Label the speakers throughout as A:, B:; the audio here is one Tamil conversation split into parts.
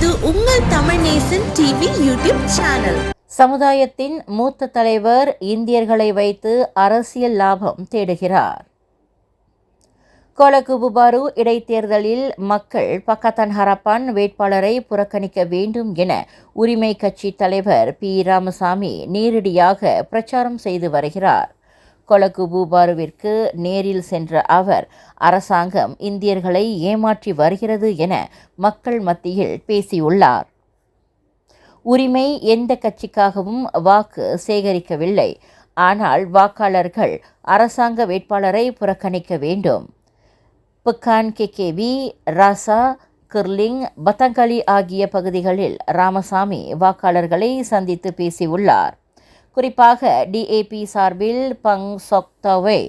A: இது உங்கள் Tamil Nesan TV YouTube channel.
B: சமுதாயத்தின் மூத்த தலைவர் இந்தியர்களை வைத்து அரசியல் லாபம் தேடுகிறார். கோலகுபுபாரு இடைத்தேர்தலில் மக்கள் பக்கத்தன் ஹரப்பான் வேட்பாளரை புறக்கணிக்க வேண்டும் என உரிமை கட்சி தலைவர் பி. ராமசாமி நேரடியாக பிரச்சாரம் செய்து வருகிறார். கொலகுபுபாருவிற்கு நேரில் சென்ற அவர் அரசாங்கம் இந்தியர்களை ஏமாற்றி வருகிறது என மக்கள் மத்தியில் பேசியுள்ளார். உரிமை எந்த கட்சிக்காகவும் வாக்கு சேகரிக்கவில்லை. ஆனால் வாக்காளர்கள் அரசாங்க வேட்பாளரை புறக்கணிக்க வேண்டும். புக்கான் கேகேவி ராசா கிர்லிங் பத்தங்களி ஆகிய பகுதிகளில் ராமசாமி வாக்காளர்களை சந்தித்து பேசியுள்ளார். குறிப்பாக டிஏபி சார்பில் பங் சொக்தவை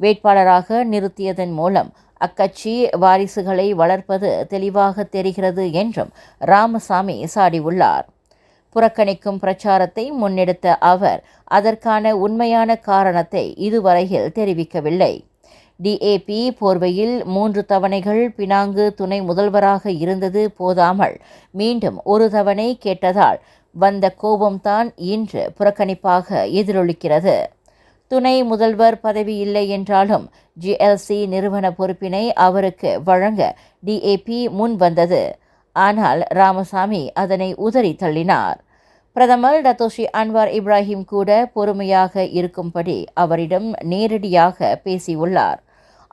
B: வேட்பாளராக நிறுத்தியதன் மூலம் அக்கட்சி வாரிசுகளை வளர்ப்பது தெளிவாக தெரிகிறது என்றும் ராமசாமி சாடியுள்ளார். புறக்கணிக்கும் பிரச்சாரத்தை முன்னெடுத்த அவர் அதற்கான உண்மையான காரணத்தை இதுவரையில் தெரிவிக்கவில்லை. டிஏபி போர்வையில் மூன்று தவணைகள் பினாங்கு துணை முதல்வராக இருந்தது போதாமல் மீண்டும் ஒரு தவணை கேட்டதால் வந்த கோபம்தான் இன்று புறக்கணிப்பாக எதிரொலிக்கிறது. துணை முதல்வர் பதவி இல்லை என்றாலும் ஜிஎல்சி நிறுவன பொறுப்பினை அவருக்கு வழங்க டிஏபி முன் வந்தது. ஆனால் ராமசாமி அதனை உதறி தள்ளினார். பிரதமர் டத்தோஷி அன்வார் இப்ராஹிம் கூட பொறுமையாக இருக்கும்படி அவரிடம் நேரடியாக பேசியுள்ளார்.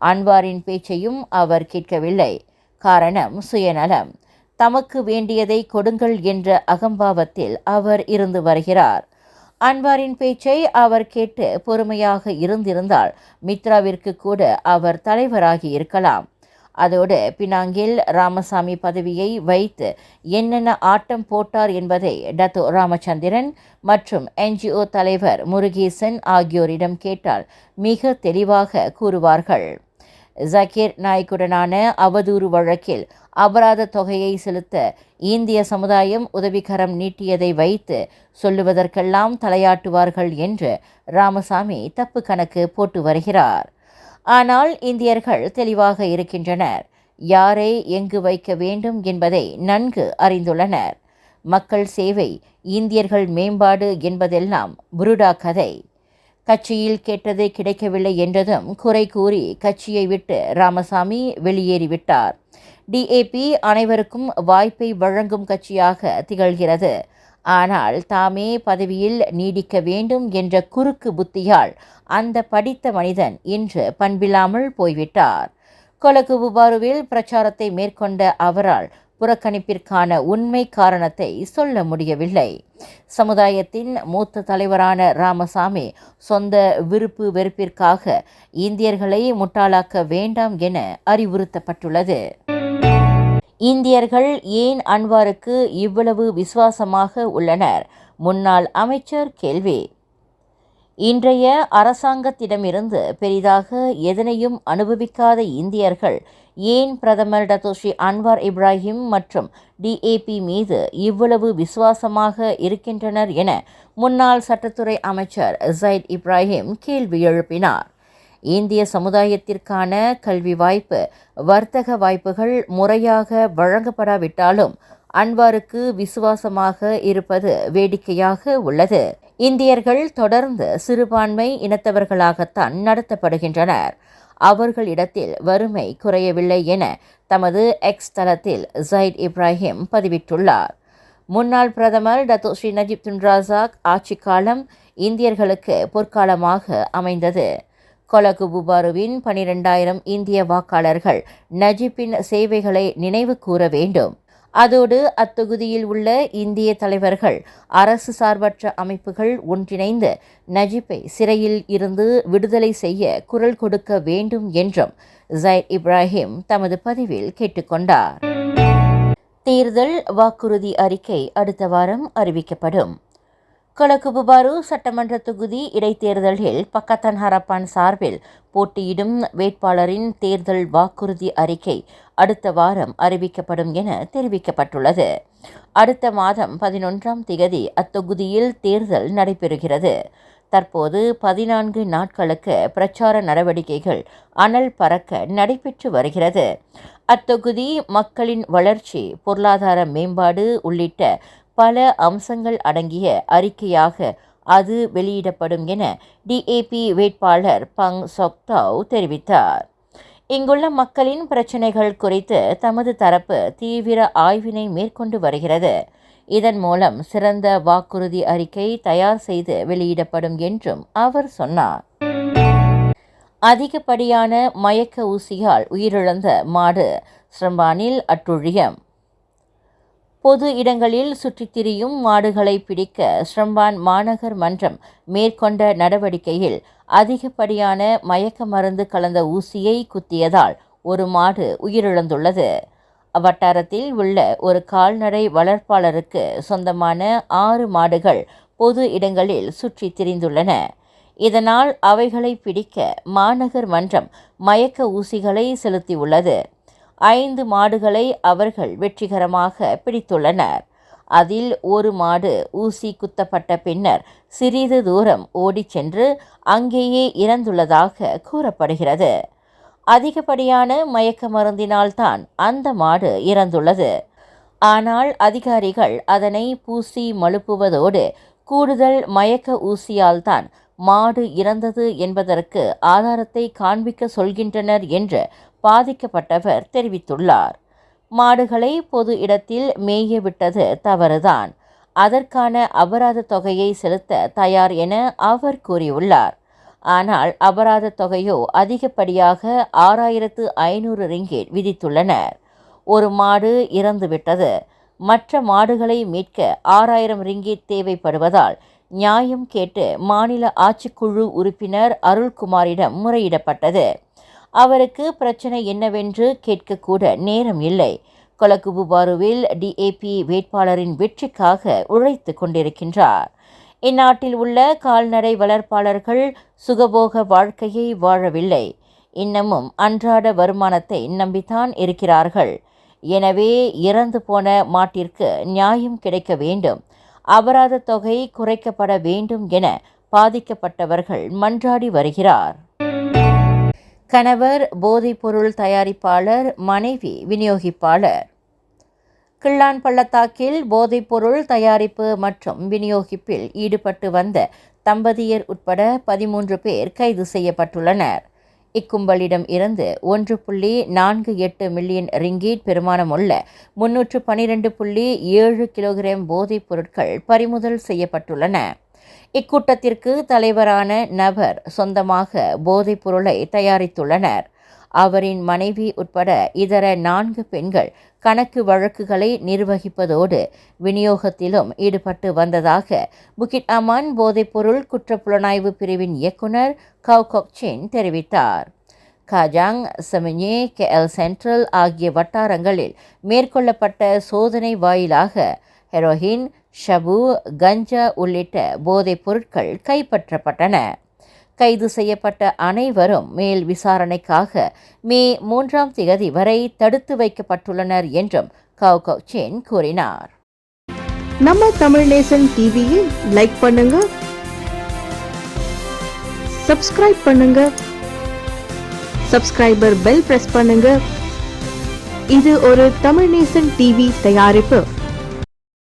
B: அன்வாரின் பேச்சையும் அவர் கேட்கவில்லை. காரணம் சுயநலம். தமக்கு வேண்டியதை கொடுங்கள் என்ற அகம்பாவத்தில் அவர் இருந்து வருகிறார். அன்வாரின் பேச்சை அவர் கேட்டு பொறுமையாக இருந்திருந்தால் மித்ராவிற்கு கூட அவர் தலைவராகி இருக்கலாம். அதோடு பினாங்கில் ராமசாமி பதவியை வைத்து என்னென்ன ஆட்டம் போட்டார் என்பதை டத்தோ ராமச்சந்திரன் மற்றும் என்ஜிஓ தலைவர் முருகேசன் ஆகியோரிடம் கேட்டால் மிக தெளிவாக கூறுவார்கள். ஜக்கீர் நாய்க்குடனான அவதூறு வழக்கில் அபராத தொகையை செலுத்த இந்திய சமுதாயம் உதவிக்கரம் நீட்டியதை வைத்து சொல்லுவதற்கெல்லாம் தலையாட்டுவார்கள் என்று ராமசாமி தப்பு கணக்கு போட்டு வருகிறார். ஆனால் இந்தியர்கள் தெளிவாக இருக்கின்றனர். யாரை எங்கு வைக்க வேண்டும் என்பதை நன்கு அறிந்துள்ளனர். மக்கள் சேவை இந்தியர்கள் மேம்பாடு என்பதெல்லாம் புருடா கதை. கட்சியில் கேட்டது கிடைக்கவில்லை என்றதும் குறை கூறி கட்சியை விட்டு ராமசாமி வெளியேறிவிட்டார். டிஏபி அனைவருக்கும் வாய்ப்பை வழங்கும் கட்சியாக திகழ்கிறது. ஆனால் தாமே பதவியில் நீடிக்க வேண்டும் என்ற குறுக்கு புத்தியால் அந்த படித்த மனிதன் இன்று பண்பில்லாமல் போய்விட்டார். கொலகுபுபாருவில் பிரச்சாரத்தை மேற்கொண்ட அவரால் புறக்கணிப்பிற்கான உண்மை காரணத்தை சொல்ல முடியவில்லை. சமுதாயத்தின் மூத்த தலைவரான ராமசாமி சொந்த விருப்பு வெறுப்பிற்காக இந்தியர்களை முட்டாளாக்க வேண்டாம் என அறிவுறுத்தப்பட்டுள்ளது. இந்தியர்கள் ஏன் அன்வாருக்கு இவ்வளவு விசுவாசமாக உள்ளனர்? முன்னாள் அமைச்சர் கேள்வி. இன்றைய அரசாங்கத்திடமிருந்து பெரிதாக எதனையும் அனுபவிக்காத இந்தியர்கள் ஏன் பிரதமர் டத்தோஷி அன்வார் இப்ராஹிம் மற்றும் டிஏபி மீது இவ்வளவு விசுவாசமாக இருக்கின்றனர் என முன்னாள் சட்டத்துறை அமைச்சர் ஜைத் இப்ராஹிம் கேள்வி எழுப்பினார். இந்திய சமுதாயத்திற்கான கல்வி வாய்ப்பு வர்த்தக வாய்ப்புகள் முறையாக வழங்கப்படாவிட்டாலும் அன்வாருக்கு விசுவாசமாக இருப்பது வேடிக்கையாக உள்ளது. இந்தியர்கள் தொடர்ந்து சிறுபான்மை இனத்தவர்களாகத்தான் நடத்தப்படுகின்றனர். அவர்களிடத்தில் வறுமை குறையவில்லை என தமது எக்ஸ் தளத்தில் ஜைட் இப்ராஹிம் பதிவிட்டுள்ளார். முன்னாள் பிரதமர் டத்து ஸ்ரீ நஜீப் துன்ராசாக் ஆட்சி காலம் இந்தியர்களுக்கு பொற்காலமாக அமைந்தது. கொலகுபுபாருவின் பனிரெண்டாயிரம் இந்திய வாக்காளர்கள் நஜீப்பின் சேவைகளை நினைவு கூற வேண்டும். அதோடு அத்தொகுதியில் உள்ள இந்திய தலைவர்கள் அரசு சார்பற்ற அமைப்புகள் ஒன்றிணைந்து நஜீப்பை சிறையில் இருந்து விடுதலை செய்ய குரல் கொடுக்க வேண்டும் என்றும் ஜயத் இப்ராஹிம் தமது பதிவில் கேட்டுக்கொண்டார். தேர்தல் வாக்குறுதி அறிக்கை அடுத்த வாரம் அறிவிக்கப்படும். கொலகுபுபாரு சட்டமன்ற தொகுதி இடைத்தேர்தலில் பக்கத்தன் ஹரப்பான் சார்பில் போட்டியிடும் வேட்பாளரின் தேர்தல் வாக்குறுதி அறிக்கை அடுத்த வாரம் அறிவிக்கப்படும் என தெரிவிக்கப்பட்டுள்ளது. அடுத்த மாதம் பதினொன்றாம் திகதி அத்தொகுதியில் தேர்தல் நடைபெறுகிறது. தற்போது பதினான்கு நாட்களுக்கு பிரச்சார நடவடிக்கைகள் அனல் பறக்க நடைபெற்று வருகிறது. அத்தொகுதி மக்களின் வளர்ச்சி பொருளாதார மேம்பாடு உள்ளிட்ட பல அம்சங்கள் அடங்கிய அறிக்கையாக அது வெளியிடப்படும் என டிஏபி வேட்பாளர் பங் சொக்தாவ் தெரிவித்தார். இங்குள்ள மக்களின் பிரச்சினைகள் குறித்து தமது தரப்பு தீவிர ஆய்வினை மேற்கொண்டு வருகிறது. இதன் மூலம் சிறந்த வாக்குறுதி அறிக்கை தயார் செய்து வெளியிடப்படும் என்றும் அவர் சொன்னார். அதிகப்படியான மயக்க ஊசியால் உயிரிழந்த மாடு ஸ்ரம்பானில் அட்டுழியம். பொது இடங்களில் சுற்றித் திரியும் மாடுகளை பிடிக்க ஸ்ரம்பான் மாநகர் மன்றம் மேற்கொண்ட நடவடிக்கையில் அதிகப்படியான மயக்க மருந்து கலந்த ஊசியை குத்தியதால் ஒரு மாடு உயிரிழந்துள்ளது. அவ்வட்டாரத்தில் உள்ள ஒரு கால்நடை வளர்ப்பாளருக்கு சொந்தமான ஆறு மாடுகள் பொது இடங்களில் சுற்றித் திரிந்துள்ளன. இதனால் அவைகளை பிடிக்க மாநகர் மன்றம் மயக்க ஊசிகளை செலுத்தியுள்ளது. ஐந்து மாடுகளை அவர்கள் வெற்றிகரமாக பிடித்துள்ளனர். அதில் ஒரு மாடு ஊசி குத்தப்பட்ட பின்னர் சிறிது தூரம் ஓடிச் சென்று அங்கேயே இறந்துள்ளதாக கூறப்படுகிறது. அதிகப்படியான மயக்க மருந்தினால்தான் அந்த மாடு இறந்துள்ளது. ஆனால் அதிகாரிகள் அதனை பூசி மழுப்புவதோடு கூடுதல் மயக்க ஊசியால்தான் மாடு இறந்தது என்பதற்கு ஆதாரத்தை காண்பிக்க சொல்கின்றனர் என்று பாதிக்கப்பட்டவர் தெரிவித்துள்ளார். மாடுகளை பொது இடத்தில் மேய விட்டது தவறுதான். அதற்கான அபராத தொகையை செலுத்த தயார் என அவர் கூறியுள்ளார். ஆனால் அபராத தொகையோ அதிகப்படியாக ஆறாயிரத்து ஐநூறு ரிங்கேட் விதித்துள்ளனர். ஒரு மாடு இறந்துவிட்டது மற்ற மாடுகளை மீட்க ஆறாயிரம் ரிங்கேட் தேவைப்படுவதால் நியாயம் கேட்டு மாநில ஆட்சிக்குழு உறுப்பினர் அருள்குமாரிடம் முறையிடப்பட்டது. அவருக்கு பிரச்சனை என்னவென்று கேட்கக்கூட நேரம் இல்லை. கொலகுபுபாருவில் டிஏபி வேட்பாளரின் வெற்றிக்காக உழைத்து கொண்டிருக்கின்றார். இந்நாட்டில் உள்ள கால்நடை வளர்ப்பாளர்கள் சுகபோக வாழ்க்கையை வாழவில்லை. இன்னமும் அன்றாட வருமானத்தை நம்பித்தான் இருக்கிறார்கள். எனவே இறந்து போன மாட்டிற்கு நியாயம் கிடைக்க வேண்டும். அபராத தொகை குறைக்கப்பட வேண்டும் என பாதிக்கப்பட்டவர்கள் மன்றாடி வருகிறார். கணவர் போதைப்பொருள் தயாரிப்பாளர் மனைவி விநியோகிப்பாளர். கிள்ளான் பள்ளத்தாக்கில் போதைப்பொருள் தயாரிப்பு மற்றும் விநியோகிப்பில் ஈடுபட்டு வந்த தம்பதியர் உட்பட பதிமூன்று பேர் கைது செய்யப்பட்டுள்ளனர். இக்கும்பலிடம் இருந்து ஒன்று புள்ளி நான்கு எட்டு மில்லியன் ரிங்கீட் பெருமானமுள்ள முன்னூற்று பனிரெண்டு புள்ளி ஏழு கிலோகிராம் போதைப் பொருட்கள் பறிமுதல் செய்யப்பட்டுள்ளன. இக்கூட்டத்திற்கு தலைவரான நபர் சொந்தமாக போதைப் பொருளை தயாரித்துள்ளனர். அவரின் மனைவி உட்பட இதர நான்கு பெண்கள் கணக்கு வழக்குகளை நிர்வகிப்பதோடு விநியோகத்திலும் ஈடுபட்டு வந்ததாக புகிட் அமான் போதைப்பொருள் குற்றப்புலனாய்வு பிரிவின் இயக்குனர் கவ் கொக்சின் தெரிவித்தார். காஜாங் செமினே கேஎல் சென்ட்ரல் ஆகிய வட்டாரங்களில் மேற்கொள்ளப்பட்ட சோதனை வாயிலாக ஹெரோயின் ஷபு கஞ்சா உள்ளிட்ட போதைப் பொருட்கள் கைப்பற்றப்பட்டன. கைது செய்யப்பட்ட அனைவரும் மேல் விசாரணைக்காக மே மூன்றாம் திகதி வரை தடுத்து வைக்கப்பட்டுள்ளனர் என்றும் கவ் கவுச்சேன் கூறினார்.
A: நம்ம தமிழ் நேசன் டிவியை லைக் பண்ணுங்க சப்ஸ்கிரைப் பண்ணுங்க சப்ஸ்கிரைபர் பெல் பிரஸ் பண்ணுங்க. இது ஒரு தமிழ் நேசன் டிவி தயாரிப்பு.